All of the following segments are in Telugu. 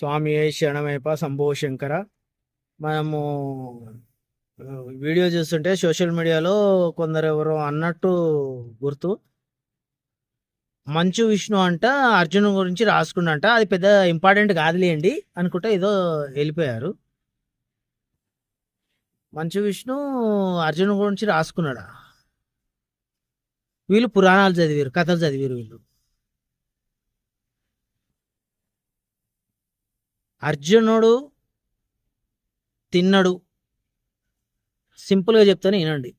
స్వామి శరణమేప శంభో శంకర. మనము వీడియో చూస్తుంటే సోషల్ మీడియాలో కొందరు ఎవరో అన్నట్టు గుర్తు. మంచు విష్ణు అంట అర్జున్ గురించి రాసుకున్నంట అది పెద్ద ఇంపార్టెంట్ కాదులేండి అనుకుంటే ఏదో వెళ్ళిపోయారు. మంచు విష్ణు అర్జున్ గురించి రాసుకున్నాడా? వీళ్ళు పురాణాలు చదివారు కథలు చదివారు వీళ్ళు. అర్జునుడు తిన్నడు. సింపుల్గా చెప్తాను వినండి.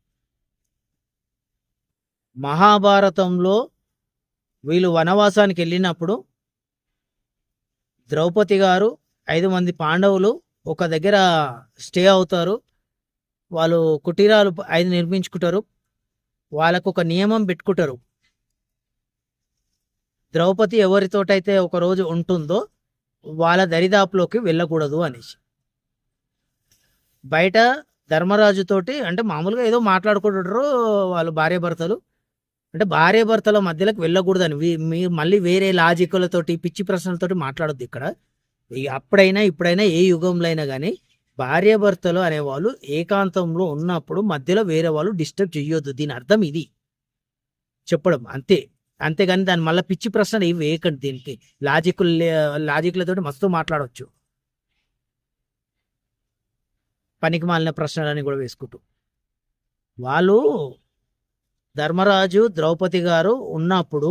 మహాభారతంలో వీళ్ళు వనవాసానికి వెళ్ళినప్పుడు ద్రౌపది గారు ఐదు మంది పాండవులు ఒక దగ్గర స్టే అవుతారు. వాళ్ళు కుటీరాలు ఐదు నిర్మించుకుంటారు. వాళ్ళకు ఒక నియమం పెట్టుకుంటారు. ద్రౌపది ఎవరితోటైతే ఒక రోజు ఉంటుందో వాళ్ళ దరిదాపులోకి వెళ్ళకూడదు అనేసి. బయట ధర్మరాజుతోటి అంటే మామూలుగా ఏదో మాట్లాడుకుంటారు వాళ్ళు భార్య భర్తలు. అంటే భార్య భర్తల మధ్యలోకి వెళ్ళకూడదని మీరు మళ్ళీ వేరే లాజికలతోటి పిచ్చి ప్రశ్నలతోటి మాట్లాడద్దు ఇక్కడ. అప్పుడైనా ఇప్పుడైనా ఏ యుగంలో అయినా కానీ భార్య భర్తలు అనేవాళ్ళు ఏకాంతంలో ఉన్నప్పుడు మధ్యలో వేరే వాళ్ళు డిస్టర్బ్ చేయొద్దు దీని అర్థం ఇది. చెప్పడం అంతే. అంతేగాని దాని మళ్ళీ పిచ్చి ప్రశ్నలు ఇవి వేయకండి దీనికి. లాజిక్ లాజిక్లతో మస్తు మాట్లాడవచ్చు పనికి మాలిన ప్రశ్నలని కూడా వేసుకుంటూ. వాళ్ళు ధర్మరాజు ద్రౌపది గారు ఉన్నప్పుడు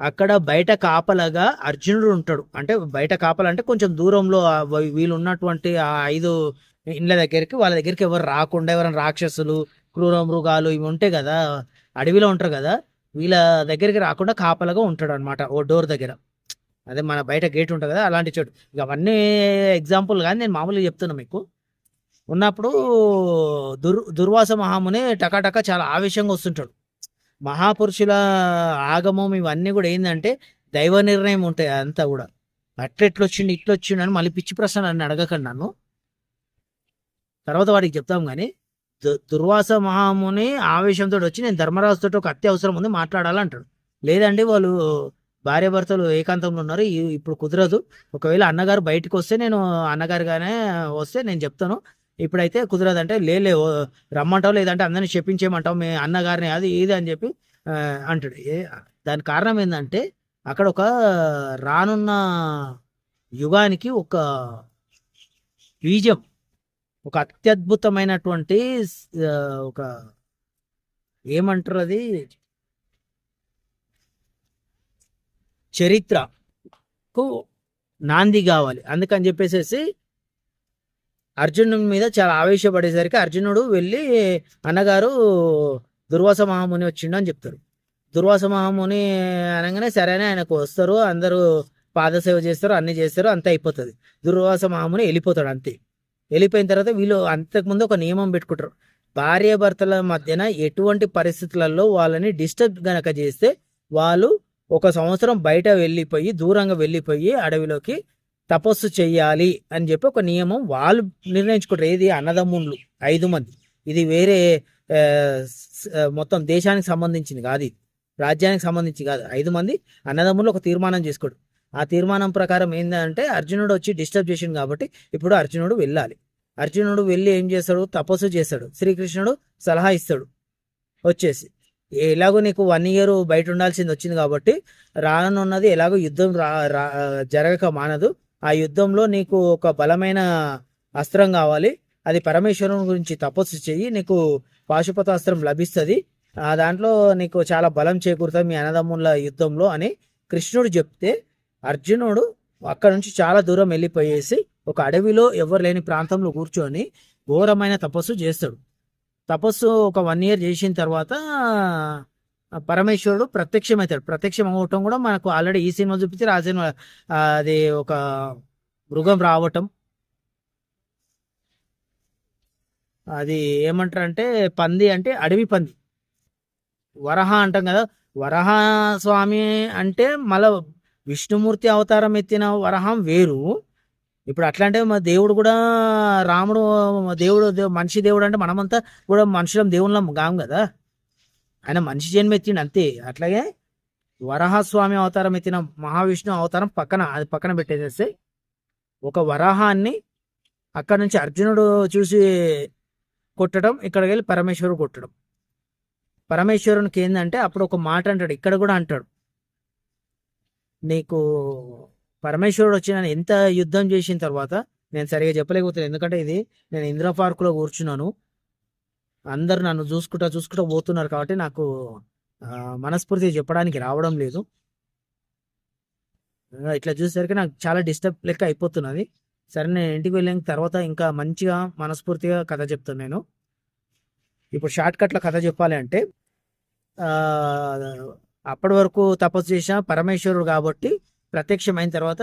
అక్కడ బయట కాపలగా అర్జునుడు ఉంటాడు. అంటే బయట కాపల అంటే కొంచెం దూరంలో వీళ్ళు ఉన్నటువంటి ఆ ఐదు ఇండ్ల దగ్గరికి వాళ్ళ దగ్గరికి ఎవరు రాకుండా ఎవరైనా రాక్షసులు క్రూర మృగాలు ఇవి ఉంటాయి కదా అడవిలో ఉంటారు కదా వీళ్ళ దగ్గరికి రాకుండా కాపలగా ఉంటాడు అనమాట ఓ డోర్ దగ్గర. అదే మన బయట గేట్ ఉంటుంది కదా అలాంటి చోటు. ఇక అవన్నీ ఎగ్జాంపుల్ కానీ నేను మామూలుగా చెప్తున్నా మీకు. ఉన్నప్పుడు దుర్ దుర్వాస మహాముని టకాటక చాలా ఆవేశంగా వస్తుంటాడు. మహాపురుషుల ఆగమం ఇవన్నీ కూడా ఏంటంటే దైవ నిర్ణయం ఉంటాయి అంతా కూడా. అట్లెట్లు వచ్చిండు ఇట్లా అని మళ్ళీ పిచ్చి ప్రశ్న అన్ని అడగకండి నన్ను. తర్వాత వాడికి చెప్తాం కానీ దుర్వాస మహాముని ఆవేశంతో వచ్చి నేను ధర్మరాజుతో ఒక అత్యవసరం ఉంది మాట్లాడాలంటాడు. లేదండి వాళ్ళు భార్య భర్తలు ఏకాంతంలో ఉన్నారు ఇప్పుడు కుదరదు. ఒకవేళ అన్నగారు బయటకు వస్తే నేను అన్నగారుగానే వస్తే నేను చెప్తాను. ఇప్పుడైతే కుదరదు అంటే లేలే రమ్మంటావు లేదంటే అందరిని చెప్పించేయమంటావు మీ అన్నగారిని అది ఇది అని చెప్పి అంటాడు. ఏ కారణం ఏంటంటే అక్కడ ఒక రానున్న యుగానికి ఒక బీజం ఒక అత్యద్భుతమైనటువంటి ఒక ఏమంటారు అది? చరిత్రకు నాంది కావాలి. అందుకని చెప్పేసేసి అర్జునుడి మీద చాలా ఆవేశపడేసరికి అర్జునుడు వెళ్ళి అన్నగారు దుర్వాస మహాముని వచ్చిండు అని చెప్తారు. దుర్వాస మహాముని అనగానే సరేనే ఆయనకు వస్తారు అందరూ పాదసేవ చేస్తారు అన్ని చేస్తారు అంతే అయిపోతుంది. దుర్వాస మహాముని వెళ్ళిపోతాడు అంతే. వెళ్ళిపోయిన తర్వాత వీళ్ళు అంతకుముందు ఒక నియమం పెట్టుకుంటారు. భార్య భర్తల మధ్యన ఎటువంటి పరిస్థితులలో వాళ్ళని డిస్టర్బ్ గనక చేస్తే వాళ్ళు ఒక సంవత్సరం బయట వెళ్ళిపోయి దూరంగా వెళ్ళిపోయి అడవిలోకి తపస్సు చేయాలి అని చెప్పి ఒక నియమం వాళ్ళు నిర్ణయించుకుంటారు. ఏది? అన్నదమ్ముళ్ళు. ఐదు మంది. ఇది వేరే మొత్తం దేశానికి సంబంధించింది కాదు ఇది. రాజ్యానికి సంబంధించి కాదు. ఐదు మంది అన్నదమ్ములు ఒక తీర్మానం చేసుకోడు. ఆ తీర్మానం ప్రకారం ఏంటంటే అర్జునుడు వచ్చి డిస్టర్బ్ చేసిండు కాబట్టి ఇప్పుడు అర్జునుడు వెళ్ళాలి. అర్జునుడు వెళ్ళి ఏం చేస్తాడు? తపస్సు చేస్తాడు. శ్రీకృష్ణుడు సలహా ఇస్తాడు. వచ్చేసి. ఎలాగో నీకు వన్ ఇయర్ బయట ఉండాల్సింది వచ్చింది కాబట్టి రానున్నది ఎలాగో యుద్ధం రా జరగక మానదు. ఆ యుద్ధంలో నీకు ఒక బలమైన అస్త్రం కావాలి. అది పరమేశ్వరుని గురించి తపస్సు చెయ్యి. నీకు పాశుపతాస్త్రం లభిస్తుంది. ఆ దాంట్లో నీకు చాలా బలం చేకూరుతుంది మీ అన్నదమ్ముల యుద్ధంలో అని కృష్ణుడు చెప్తే అర్జునుడు అక్కడ నుంచి చాలా దూరం వెళ్ళిపోయేసి ఒక అడవిలో ఎవరు లేని ప్రాంతంలో కూర్చొని ఘోరమైన తపస్సు చేస్తాడు. తపస్సు ఒక వన్ ఇయర్ చేసిన తర్వాత పరమేశ్వరుడు ప్రత్యక్షమవుతాడు. ప్రత్యక్షం అవటం కూడా మనకు ఆల్రెడీ ఈ సినిమా చూపించారు ఆ సినిమా అది ఒక మృగం రావటం. అది ఏమంటారు అంటే పంది అంటే అడవి పంది. వరహ అంటాం కదా వరహ స్వామి అంటే మళ్ళా విష్ణుమూర్తి అవతారం ఎత్తిన వరహం వేరు. ఇప్పుడు అట్లా అంటే మా దేవుడు కూడా రాముడు దేవుడు మనిషి దేవుడు అంటే మనమంతా కూడా మనుషులం దేవుళ్ళం కాము కదా. ఆయన మనిషి జన్మ ఎత్తిండు అంతే. అట్లాగే వరాహస్వామి అవతారం ఎత్తిన మహావిష్ణు అవతారం పక్కన అది పక్కన పెట్టేసేస్తే ఒక వరాహాన్ని అక్కడ నుంచి అర్జునుడు చూసి కొట్టడం ఇక్కడికి వెళ్ళి పరమేశ్వరుడు కొట్టడం. పరమేశ్వరునికి ఏంటంటే అప్పుడు ఒక మాట అంటాడు ఇక్కడ కూడా అంటాడు. నీకు పరమేశ్వరుడు వచ్చి ఎంత యుద్ధం చేసిన తర్వాత నేను సరిగా చెప్పలేకపోతున్నాను ఎందుకంటే ఇది నేను ఇంద్ర పార్కులో కూర్చున్నాను. అందరు నన్ను చూసుకుంటా చూసుకుంటా పోతున్నారు కాబట్టి నాకు మనస్ఫూర్తిగా మనస్ఫూర్తి చెప్పడానికి రావడం లేదు. ఇట్లా చూసేసరికి నాకు చాలా డిస్టర్బ్ లెక్క అయిపోతున్నది. సరే నేను ఇంటికి వెళ్ళిన తర్వాత ఇంకా మంచిగా మనస్ఫూర్తిగా కథ చెప్తాను నేను. ఇప్పుడు షార్ట్ కట్లో కథ చెప్పాలి అంటే అప్పటి వరకు తపస్సు చేసిన పరమేశ్వరుడు కాబట్టి ప్రత్యక్షమైన తర్వాత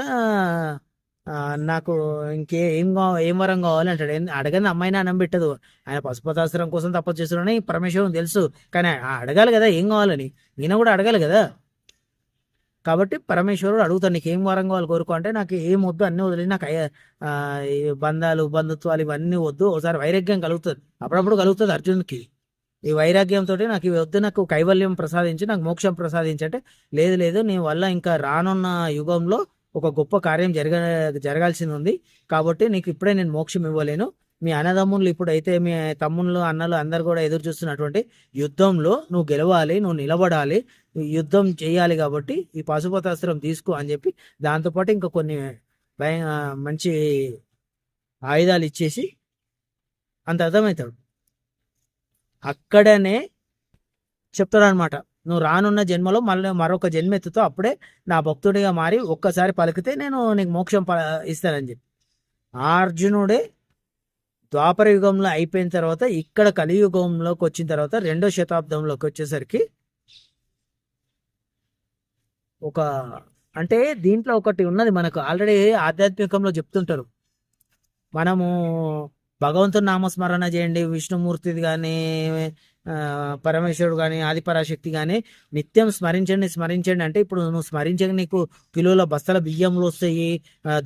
నాకు ఇంకే ఏం ఏం వరం కావాలి అంటాడు. ఏం- అడగని అమ్మాయిని అన్నం పెట్టదు. ఆయన పశుపతాశ్రం కోసం తపస్సు చేస్తున్నాడని పరమేశ్వరుని తెలుసు. కానీ అడగాలి కదా ఏం కావాలని. ఈయన కూడా అడగాలి కదా. కాబట్టి పరమేశ్వరుడు అడుగుతాడు నీకు ఏం వరం కావాలి కోరుకో అంటే నాకు ఏం వద్దు అన్నీ వదిలి నాకు బంధాలు బంధుత్వాలు ఇవన్నీ వద్దు. ఒకసారి వైరాగ్యం కలుగుతుంది. అప్పుడప్పుడు కలుగుతుంది అర్జున్కి ఈ వైరాగ్యంతో నాకు ఇవి వద్దు నాకు కైవల్యం ప్రసాదించి నాకు మోక్షం ప్రసాదించి. అంటే లేదు లేదు నీ వల్ల ఇంకా రానున్న యుగంలో ఒక గొప్ప కార్యం జరగ జరగాల్సింది ఉంది. కాబట్టి నీకు ఇప్పుడే నేను మోక్షం ఇవ్వలేను. మీ అన్నదమ్ముళ్ళు ఇప్పుడైతే మీ తమ్ముళ్ళు అన్నలు అందరు కూడా ఎదురు చూస్తున్నటువంటి యుద్ధంలో నువ్వు గెలవాలి నువ్వు నిలబడాలి యుద్ధం చేయాలి కాబట్టి ఈ పశుపతాస్త్రం తీసుకో అని చెప్పి దాంతోపాటు ఇంకా కొన్ని భయ మంచి ఆయుధాలు ఇచ్చేసి అంత అర్థమవుతాడు. అక్కడనే చెప్తాడు నువ్వు రానున్న జన్మలో మళ్ళీ మరొక జన్మ ఎత్తుతో అప్పుడే నా భక్తుడిగా మారి ఒక్కసారి పలికితే నేను నీకు మోక్షం ప- ఇస్తానని చెప్పి. అర్జునుడే ద్వాపర యుగంలో అయిపోయిన తర్వాత ఇక్కడ కలియుగంలోకి వచ్చిన తర్వాత రెండో శతాబ్దంలోకి వచ్చేసరికి ఒక అంటే దీంట్లో ఒకటి ఉన్నది మనకు. ఆల్రెడీ ఆధ్యాత్మికంలో చెప్తుంటారు. మనము భగవంతుని నామస్మరణ చేయండి విష్ణుమూర్తిది కానీ పరమేశ్వరుడు కానీ ఆదిపరాశక్తి కానీ నిత్యం స్మరించండి స్మరించండి. అంటే ఇప్పుడు నువ్వు స్మరించక నీకు కిలోల బస్తల బియ్యంలు వస్తాయి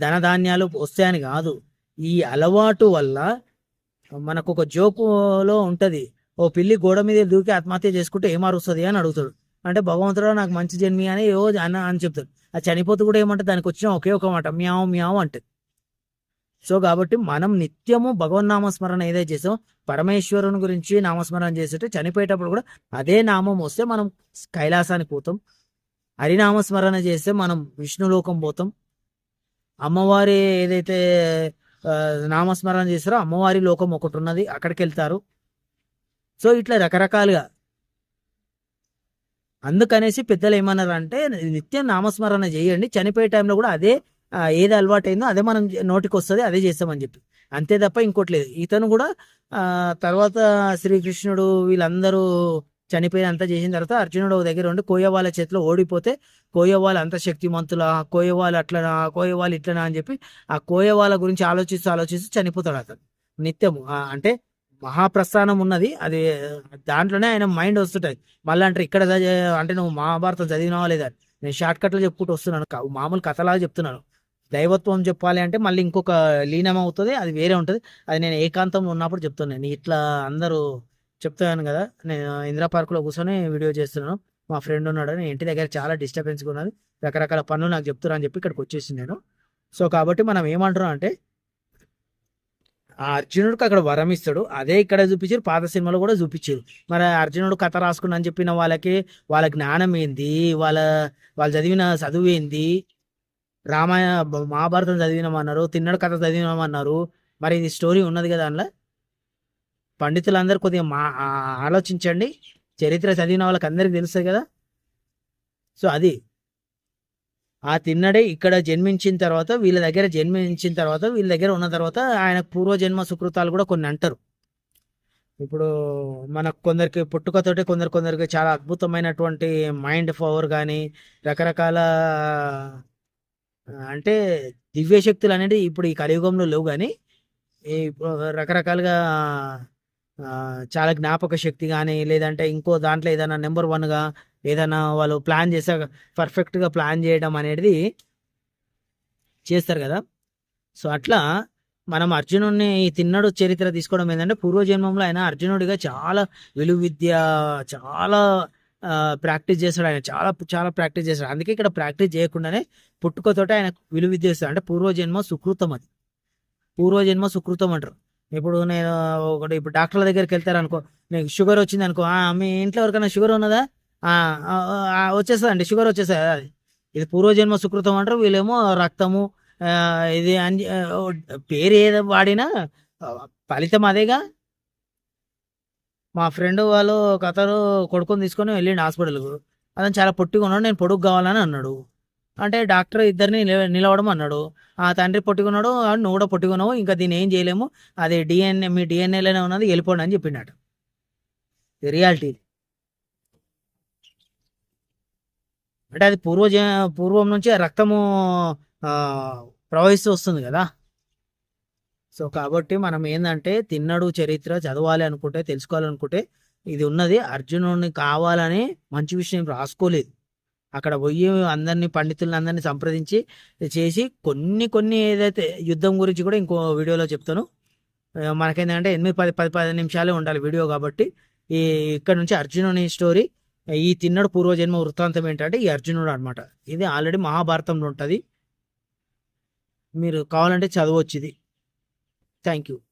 ధనధాన్యాలు వస్తాయని కాదు. ఈ అలవాటు వల్ల మనకు ఒక జోకులో ఉంటుంది. ఓ పిల్లి గోడ మీద దూకి ఆత్మహత్య చేసుకుంటే ఏమారుస్తుంది వస్తుంది అని అడుగుతాడు. అంటే భగవంతుడు నాకు మంచి జన్మి అని ఏవో అన్న అని చెప్తాడు. ఆ చనిపోతూ కూడా ఏమంటే దానికి వచ్చిన ఒకే ఒక మాట మ్యావ్ మ్యావ్ అంటది. సో కాబట్టి మనం నిత్యము భగవన్ నామస్మరణ ఏదైతే చేసామో పరమేశ్వరుని గురించి నామస్మరణ చేసేటప్పుడు చనిపోయేటప్పుడు కూడా అదే నామం వస్తే మనం కైలాసానికి పోతాం. హరినామస్మరణ చేస్తే మనం విష్ణులోకం పోతాం. అమ్మవారి ఏదైతే నామస్మరణ చేస్తారో అమ్మవారి లోకం ఒకటి ఉన్నది అక్కడికి వెళ్తారు. సో ఇట్లా రకరకాలుగా. అందుకనేసి పెద్దలు ఏమన్నారు అంటే నిత్యం నామస్మరణ చేయండి. చనిపోయే టైంలో కూడా అదే ఏది అలవాటైందో అదే మనం నోటికి వస్తుంది అదే చేస్తామని చెప్పి. అంతే తప్ప ఇంకోటి లేదు. ఇతను కూడా తర్వాత శ్రీకృష్ణుడు వీళ్ళందరూ చనిపోయిన అంతా చేసిన తర్వాత అర్జునుడు దగ్గర ఉండి కోయవాళ్ళ చేతిలో ఓడిపోతే కోయవాళ్ళు అంత శక్తిమంతులా కోయవాళ్ళు అట్లనా కోయవాళ్ళు ఇట్లనా అని చెప్పి ఆ కోయవాళ్ళ గురించి ఆలోచిస్తూ ఆలోచిస్తూ చనిపోతాడు అతను. నిత్యము. అంటే మహాప్రస్థానం ఉన్నది. అది దాంట్లోనే ఆయన మైండ్ వస్తుంటాయి మళ్ళీ అంటే ఇక్కడ అంటే నువ్వు మహాభారతం చదివినావా లేదా నేను షార్ట్ కట్లో చెప్పుకుంటూ వస్తున్నాను. కా- మామూలు కథలాగా చెప్తున్నాను. దైవత్వం చెప్పాలి అంటే మళ్ళీ ఇంకొక లీనం అవుతుంది అది వేరే ఉంటుంది. అది నేను ఏకాంతంలో ఉన్నప్పుడు చెప్తున్నాను నేను ఇట్లా అందరూ చెప్తాను కదా నేను ఇందిరా పార్కులో కూర్చొని వీడియో చేస్తున్నాను. మా ఫ్రెండ్ ఉన్నాడు నేను ఇంటి దగ్గర చాలా డిస్టర్బెన్స్గా ఉన్నది. రకరకాల పనులు నాకు చెప్తున్నా అని చెప్పి ఇక్కడికి వచ్చేసి నేను. సో కాబట్టి మనం ఏమంటున్నాం అంటే ఆ అర్జునుడికి అక్కడ వరం ఇస్తాడు. అదే ఇక్కడ చూపించారు. పాత సినిమాలో కూడా చూపించారు. మరి అర్జునుడు కథ రాసుకున్నా అని చెప్పిన వాళ్ళకి వాళ్ళ జ్ఞానం ఏంది? వాళ్ళ వాళ్ళు చదివిన చదువు ఏంది? రామాయణ మహాభారతం చదివినామన్నారు తిన్నడు కథ చదివినామన్నారు. మరి ఇది స్టోరీ ఉన్నది కదా అందులో? పండితులందరూ కొద్దిగా మా ఆలోచించండి. చరిత్ర చదివిన వాళ్ళకి అందరికీ తెలుస్తుంది కదా? సో అది. ఆ తిన్నడే ఇక్కడ జన్మించిన తర్వాత వీళ్ళ దగ్గర జన్మించిన తర్వాత వీళ్ళ దగ్గర ఉన్న తర్వాత ఆయన పూర్వజన్మ సుకృతాలు కూడా కొన్ని అంటారు. ఇప్పుడు మనకు కొందరికి పుట్టుకతోటి కొందరు కొందరికి చాలా అద్భుతమైనటువంటి మైండ్ పవర్ కానీ రకరకాల అంటే దివ్య శక్తులు అనేది ఇప్పుడు ఈ కలియుగంలో లేవు కానీ ఈ రకరకాలుగా చాలా జ్ఞాపక శక్తి కానీ లేదంటే ఇంకో దాంట్లో ఏదైనా నెంబర్ వన్గా ఏదైనా వాళ్ళు ప్లాన్ చేసే పర్ఫెక్ట్గా ప్లాన్ చేయడం అనేది చేస్తారు కదా. సో అట్లా మనం అర్జునుడిని ఈ తిన్నడు చరిత్ర తీసుకోవడం ఏంటంటే పూర్వజన్మంలో ఆయన అర్జునుడిగా చాలా విలువిద్య చాలా ప్రాక్టీస్ చేస్తాడు. ఆయన చాలా చాలా ప్రాక్టీస్ చేస్తాడు. అందుకే ఇక్కడ ప్రాక్టీస్ చేయకుండానే పుట్టుకతోటే ఆయన విలువ విద్యేస్తాడు. అంటే పూర్వజన్మ సుకృతం అది. పూర్వజన్మ సుకృతం అంటారు. ఇప్పుడు నేను ఒకటి ఇప్పుడు డాక్టర్ల దగ్గరికి వెళ్తారు అనుకో నీకు షుగర్ వచ్చింది అనుకో మీ ఇంట్లో ఎవరికైనా షుగర్ ఉన్నదా? వచ్చేస్తుందండి. షుగర్ వచ్చేస్తుంది అది. ఇది పూర్వజన్మ సుకృతం అంటారు. వీళ్ళేమో రక్తము ఇది అని పేరు ఏదో వాడినా ఫలితం అదేగా. మా ఫ్రెండ్ వాళ్ళు ఒక అతను కొడుకుని తీసుకొని వెళ్ళిండు హాస్పిటల్కు. అతను చాలా పొట్టిగా ఉన్నాడు నేను పొడుగు కావాలని అన్నాడు. అంటే డాక్టర్ ఇద్దరిని నిలవడం అన్నాడు. ఆ తండ్రి పొట్టిగా ఉన్నాడు నువ్వు కూడా పొట్టిగా ఉన్నావు ఇంకా దీన్ని ఏం చేయలేము అది డిఎన్ఏ మీ డిఎన్ఏలోనే ఉన్నది వెళ్ళిపోండి అని చెప్పిండట రియాలిటీ అంటే అది పూర్వజ పూర్వం నుంచి రక్తము ప్రవహిస్తూ వస్తుంది కదా. సో కాబట్టి మనం ఏంటంటే తిన్నడు చరిత్ర చదవాలి అనుకుంటే తెలుసుకోవాలనుకుంటే ఇది ఉన్నది అర్జునుడిని కావాలని మంచి విషయం రాసుకోలేదు. అక్కడ పోయి అందరినీ పండితులను అందరినీ సంప్రదించి చేసి కొన్ని కొన్ని ఏదైతే యుద్ధం గురించి కూడా ఇంకో వీడియోలో చెప్తాను. మనకేంటంటే ఎనిమిది పది పది పది నిమిషాలే ఉండాలి వీడియో కాబట్టి ఈ ఇక్కడ నుంచి అర్జునుని స్టోరీ ఈ తిన్నడు పూర్వజన్మ వృత్తాంతం ఏంటంటే ఈ అర్జునుడు అనమాట ఇది ఆల్రెడీ మహాభారతంలో ఉంటుంది. మీరు కావాలంటే చదవచ్చు ఇది. Thank you.